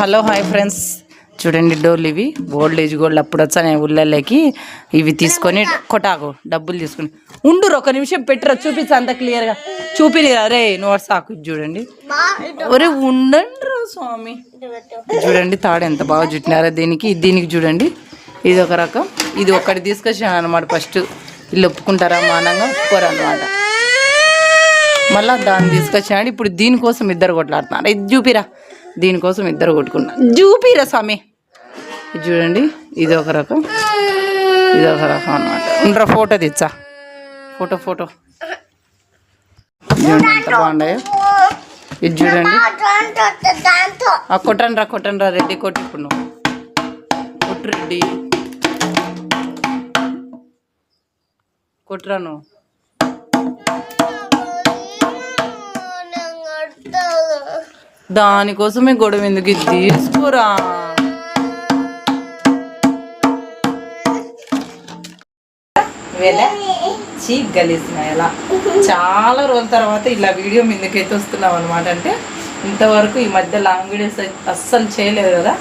Hello hi friends. చూడండి డోర్లు ఇవి. ఓల్డ్ ఏజ్ గోల్డ్ అప్పుడు వచ్చా నేను ఊళ్ళలోకి. ఇవి తీసుకొని కొటాకు డబ్బులు తీసుకుని. ఉండురు ఒక నిమిషం పెట్టరా చూపించు అంత క్లియర్గా చూపినిరా రే నువ్వు సాకు చూడండి. ఒరే ఉండండి స్వామి. చూడండి తాడు ఎంత బాగా చుట్టినారా దీనికి దీనికి చూడండి. ఇది ఒక రకం. ఇది ఒకటి తీసుకొచ్చాను అనమాట ఫస్ట్. వీళ్ళు ఒప్పుకుంటారా మానంగా? ఒప్పుకోరు అనమాట మళ్ళా దాన్ని తీసుకొచ్చాడు ఇప్పుడు దీనికోసం ఇద్దరు కొట్లాడుతున్నారు. ఇది చూపిరా. దీనికోసం ఇద్దరు కొట్టుకున్నా. చూపిరా స్వామి. ఇది చూడండి ఇది ఒక రకం. ఇది ఒక రకం అనమాట ఉండరా ఫోటో తెచ్చా? Photo photo. చూడండి ఎంత బాగున్నాయో. ఇది చూడండి. దాంతో ఆ కొట్టండి రా కొట్టండి రా రెడ్డి కొట్టుకున్నావు కొట్టు రెడ్డి. కొట్టురా నువ్వు. దానికోసమే గొడవ ఎందుకు ఇది తీసుకురా? చీప్ గలీసిన ఎలా చాలా రోజుల తర్వాత ఇలా వీడియో మీదకైతే వస్తున్నాం అనమాట అంటే ఇంతవరకు ఈ మధ్య లాంగ్ వీడియోస్ అయితే అస్సలు చేయలేదు కదా.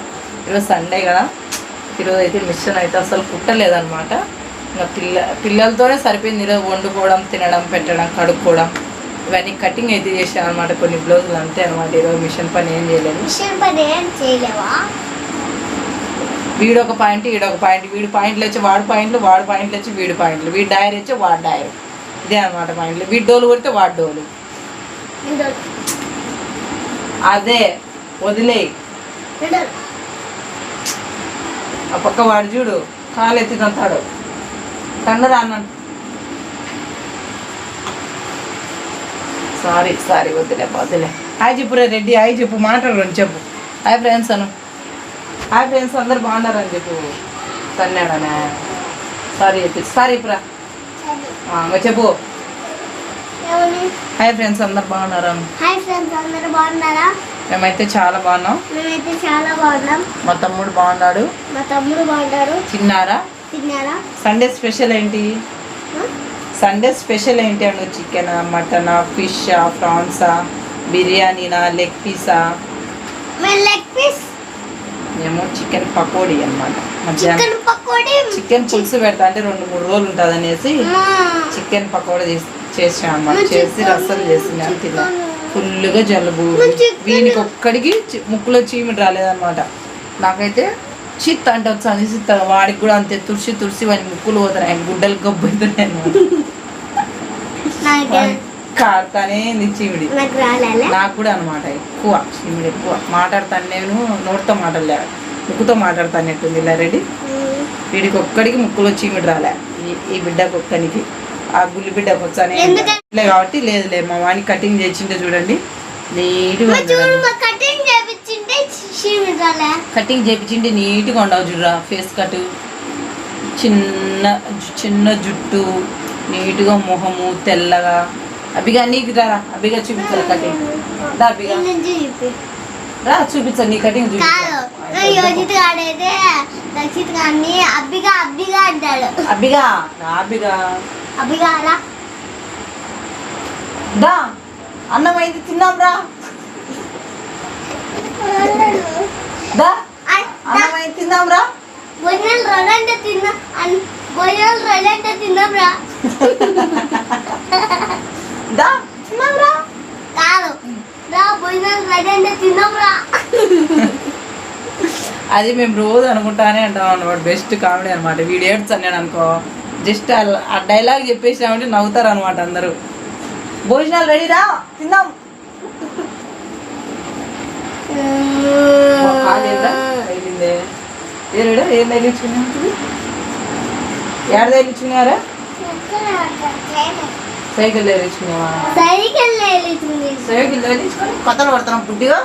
ఈరోజు సండే కదా. ఈరోజు అయితే మిషన్ అయితే అసలు కుట్టలేదనమాట ఇంకా పిల్ల పిల్లలతోనే సరిపోయింది ఈరోజు వండుకోవడం తినడం పెట్టడం కడుక్కోవడం. ఇవన్నీ కటింగ్ అయితే చేసాను అనమాట కొన్ని బ్లౌజులు అంతే అనమాట ఈరోజు మిషన్ పని ఏం చేయలేదు. మిషన్ పని ఏం చేయలేవా? వీడు ఒక పాయింట్ వీడు ఒక పాయింట్ వీడు పాయింట్లు వచ్చి వాడు పాయింట్లు వాడు పాయింట్లు వచ్చి వీడు పాయింట్లు వీడు డైర్ వచ్చి వాడు డైర్ ఇదే అనమాట పాయింట్లు వీడు డోలు కొడితే వాడు డోలు. అదే వదిలే. ఆ పక్క వాడు చూడు కాలు ఎత్తిదంతాడు కన్నరా సారీ సారీ వద్దులే వద్దులే. హాయ్ చెప్పురా రెడ్డి హాయ్ చెప్పు మాట్లాడు చెప్పు. హాయ్ ఫ్రెండ్స్ అను. హాయ్ ఫ్రెండ్స్ అందరు బాగున్నారని చెప్పు. తన్నాడనే. సారీ చెప్పి సారీ ఇప్పురా చెప్పు. హాయ్ ఫ్రెండ్స్ అందరు బాగున్నారా? హాయ్ ఫ్రెండ్స్ అందరూ బాగున్నారా? మేమైతే చాలా బాగున్నాం. మేమైతే చాలా బాగున్నాం. మా తమ్ముడు బాగున్నాడు. మా తమ్ముడు బాగున్నారు తిన్నారా? తిన్నారా? సండే స్పెషల్ ఏంటి? సండే స్పెషల్ ఏంటి అను చికెన్ మటనా ఫిష్ ప్రాన్సా బిర్యానీనా లెగ్ పీసా లెగ్ పీస్ ఏమో చికెన్ పకోడీ అనమాట మధ్యాహ్నం చికెన్ పులుసు పెడతా అంటే రెండు మూడు రోజులు ఉంటుంది అనేసి చికెన్ పకోడా చేసి మంచి చేసి. రసం చేసినాను తిన్నా. ఫుల్గా జలుబు. వీనికి ఒక్కడికి ముక్కులో చీమిడి రాలేదన్నమాట నాకైతే చిత్ అంటే వచ్చాను చిత్త వాడికి కూడా అంతే తుడిసి తుడిసి వాడి ముక్కులు పోతున్నాయి గుడ్డలు గబ్బు అవుతున్నాయి అనమాట నాకు కాడతానే నీ చీమిడి. నాకు కూడా అనమాట ఎక్కువ చీమిడి ఎక్కువ. మాట్లాడతాను నేను నోటితో మాట్లాడలే. ముక్కుతో మాట్లాడతానట్టుంది ఇలా రెడీ. వీడికి ఒక్కడికి ముక్కులో చీమిడి రాలే. ఈ- బిడ్డకు ఒక్కనికి ఆ గుల్లి బిడ్డకు వచ్చానే కాబట్టి లేదులే మా వాడిని కటింగ్ చేసింటే చూడండి. నీట్గా కటింగ్ చేపించింటే నీట్గా ఉండవు చూడరా. ఫేస్ కట్ చిన్న చిన్న జుట్టు నీట్గా మొహము తెల్లగా. అభిగా నీకు రా అభిగా చూపించాలి కటింగ్. రా అభిగా. చూపించాలి నీ కటింగ్ కాదు. యోజిత్ గాడైతే రక్షిత్ గారిని అబ్బిగా అబ్బిగా అంటాడు. అభిగా రా అభిగా. అబ్బిగా రా. దా అన్నం అయింది తిన్నాం రా. రా రెండంటే తిన్నా రెండంటే దా. కాదు. రెండంటే అది మేము రోజు అనుకుంటానే అంటాం అనమాట బెస్ట్ కామెడీ అనమాట వీడు ఏడ్చాను నేను అనుకో జస్ట్ ఆ డైలాగ్ చెప్పేసినామంటే నవ్వుతారు అనమాట అందరూ. భోజనాలు రెడీ రా తిందాం. కాలేదా తగిలిందే ఏరేడా ఏం తగిలించుకున్నా ఏడ తగిలించుకున్నారా సైకిల్ తగిలించుకున్నావా సైకిల్ సైకిల్ తగిలించుకొని కొత్తలు పడుతున్నాం పుట్టిగా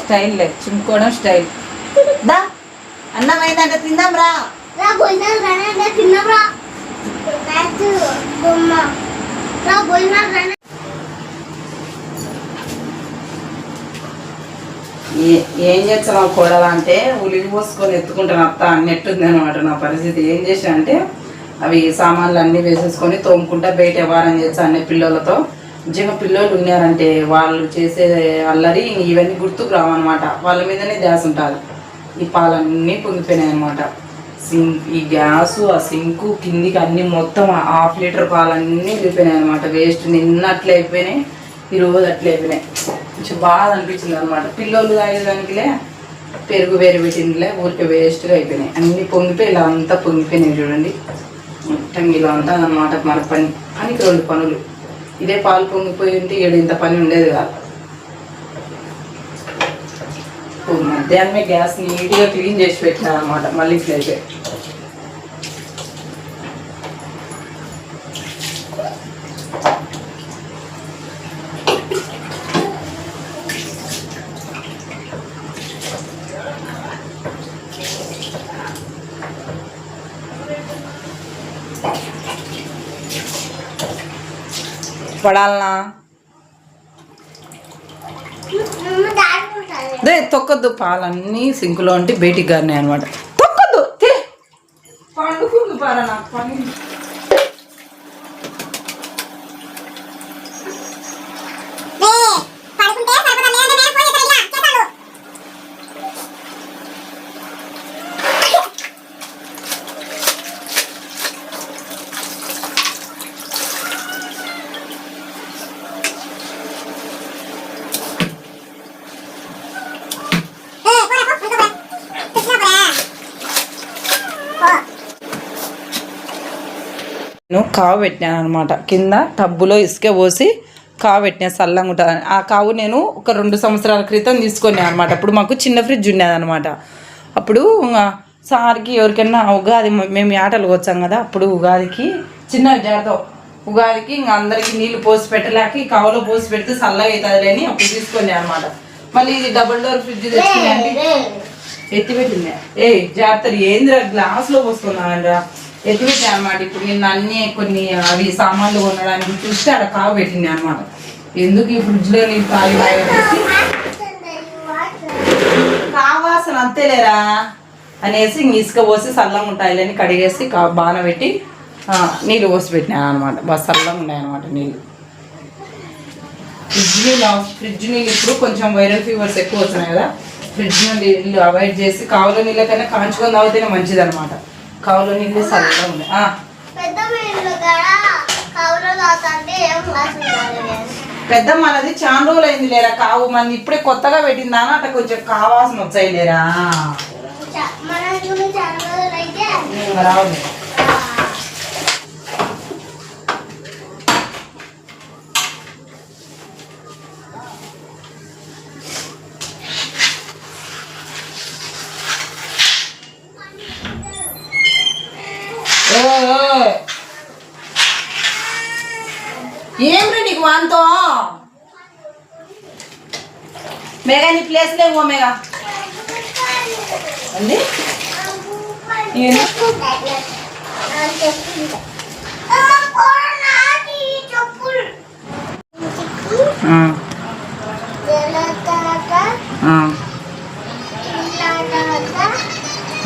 స్టైల్ లే చుమ్ముకోవడం స్టైల్ దా అన్నం అయిందంటే తిందాం రా భోజనాలు రా మ్యాథ్స్ బొమ్మ రా భోజనాలు రెండు ఏ- ఏం చేస్తున్నావు కోడలా అంటే ఉలిగి పోసుకొని ఎత్తుకుంటాను అత్త అన్నట్టుంది అనమాట నా పరిస్థితి. ఏం చేసా అంటే అవి సామాన్లు అన్నీ వేసేసుకొని తోముకుంటా బయట వ్యవహారం చేస్తా అన్ని పిల్లలతో. నిజంగా పిల్లలు ఉన్నారంటే వాళ్ళు చేసే అల్లరి ఇవన్నీ గుర్తుకు రావన్నమాట. వాళ్ళ మీదనే ధ్యాస ఉంటుంది ఈ పాలన్నీ పొంగిపోయినాయి అనమాట సింక్ ఈ గ్యాసు ఆ సింకు కిందికి అన్నీ మొత్తం ఆ హాఫ్ లీటర్ పాలన్నీ వెళ్ళిపోయినాయి అనమాట వేస్ట్ నిన్న అట్లే అయిపోయినాయి. ఈరోజు అట్లే అయిపోయినాయి. కొంచెం బాధ అనిపించింది అనమాట పిల్లలు తాగేదానికిలే పెరుగు వేరు పెట్టిందిలే ఊరికే వేస్ట్గా అయిపోయినాయి. అన్ని పొంగిపోయి ఇలా అంతా పొంగిపోయినాయి చూడండి. మొత్తం ఇలా అంతా అనమాట మన పని. పనికి రెండు పనులు. ఇదే పాలు పొంగిపోయి ఉంటే ఇక్కడ ఇంత పని ఉండేది కాదు. మధ్యాహ్నమే గ్యాస్ నీట్గా క్లీన్ చేసి పెట్టినా అనమాట మళ్ళీ ఇట్లా పడాలనా? అదే తొక్కద్దు పాలన్నీ సింకులో ఉంటే బయటికి గారినాయి అనమాట తొక్కద్దు పండుకుంది పాల నాకు నేను కావు పెట్టినాను అనమాట కింద టబ్బులో ఇసుక పోసి కావు పెట్టినా చల్లంగా ఉంటుంది. ఆ కావు నేను ఒక రెండు సంవత్సరాల క్రితం తీసుకున్నాను అనమాట అప్పుడు మాకు చిన్న ఫ్రిడ్జ్ ఉండేది అనమాట అప్పుడు ఇంకా సార్కి ఎవరికైనా ఉగాది మేము ఆటలు వచ్చాం కదా అప్పుడు ఉగాదికి చిన్న జాతో ఉగాదికి ఇంకా అందరికి నీళ్ళు పోసి పెట్టలేక ఈ కావులో పోసి పెడితే చల్లగా అవుతుంది అని అప్పుడు తీసుకున్నాను అనమాట మళ్ళీ ఇది డబుల్ డోర్ ఫ్రిడ్జ్ తెచ్చుకున్నాను ఎత్తిపెట్టింది ఏ జాగ్రత్త ఏందిరా గ్లాస్లో పోసుకున్నానరా ఎత్తిపెట్టిన అనమాట ఇప్పుడు నిన్న అన్ని కొన్ని అవి సామాన్లు కొనడానికి చూస్తే అక్కడ కావు పెట్టింది అనమాట ఎందుకు ఈ ఫ్రిడ్జ్లో నీళ్ళు తాగి తాగేసి కావాల్సిన అంతేలేరా? అనేసి ఇంక ఇసుక పోసి చల్లంగా ఉంటాయి అని కడిగేసి కా బాన పెట్టి నీళ్ళు పోసి పెట్టినాను అనమాట బాగా చల్లంగా ఉన్నాయి అనమాట నీళ్ళు. ఫ్రిడ్జ్ నీళ్ళు ఫ్రిడ్జ్ నీళ్ళు ఇప్పుడు కొంచెం వైరల్ ఫీవర్స్ ఎక్కువ వస్తున్నాయి కదా. ఫ్రిడ్జ్ నీళ్ళు అవాయిడ్ చేసి కావుల నీళ్ళకైనా కాంచుకొని తాగితేనే మంచిది అనమాట కావుల నీళ్ళు చల్లగా ఉన్నాయి పెద్ద మనది చాలా రోజులు అయింది లేరా కావు మంది ఇప్పుడే కొత్తగా పెట్టిందా అట్ట కొంచెం కావాల్సిన వచ్చాయి లేరా? రావు ఓయ్, ఓయ్. ఏం రే నీకు వాంతో మెగా నీ ప్లేస్ లేవు మెగా అండి.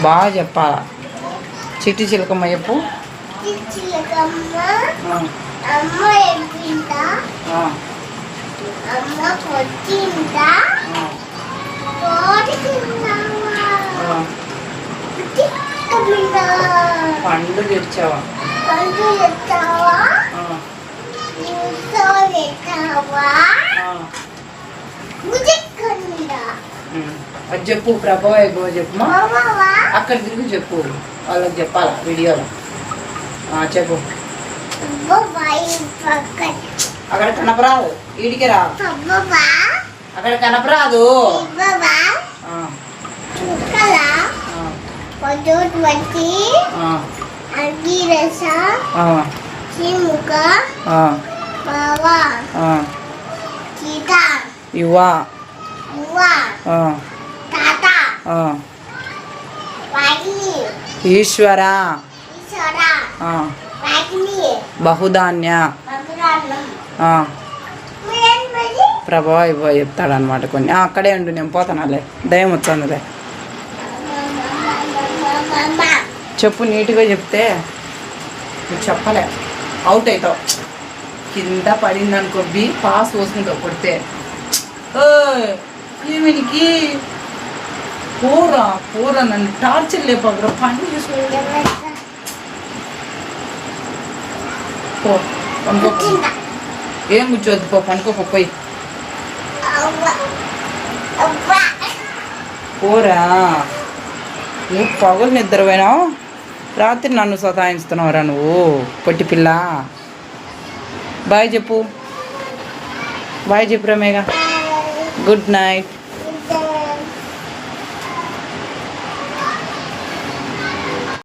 బాగా చెప్పాలా? చిట్టి చిలకమ్మ చెప్పు. ఆ, అమ్మ పండు తెచ్చావా పండు. అది చెప్పు ప్రభావ చెప్పు అక్కడ తిరిగి చెప్పు వాళ్ళకి చెప్పాలా వీడియోలో. ఆ, చెప్పు. అక్కడ కనపరాదు. ఈడికి రా. అక్కడ కనపరాదు. వాగిని ఈశ్వర. బహుధాన్య. ప్రభావ ఇవ్వ చెప్తాడనమాట కొన్ని. అక్కడే ఉండు నేను పోతానాలే దయం వచ్చిందిలే చెప్పు నీట్గా చెప్తే నువ్వు చెప్పలే. అవుట్ అవుతావు కింద పడింది అనుకో బి పాస్ పోసుకుంటావు కొడితే. ఓయ్, ఏమినికి పోరా పోరా నన్ను టార్చర్ లేపగరా పని చేసుకో పో ఏం కూర్చోద్దు పో పండుకో పోయి. పోరా? నువ్వు పగులు నిద్రపోయినావు రాత్రి నన్ను సతాయిస్తున్నావురా నువ్వు పొట్టి పిల్ల. బాయ్ చెప్పు. బాయ్ చెప్పురా మేఘ గుడ్ నైట్.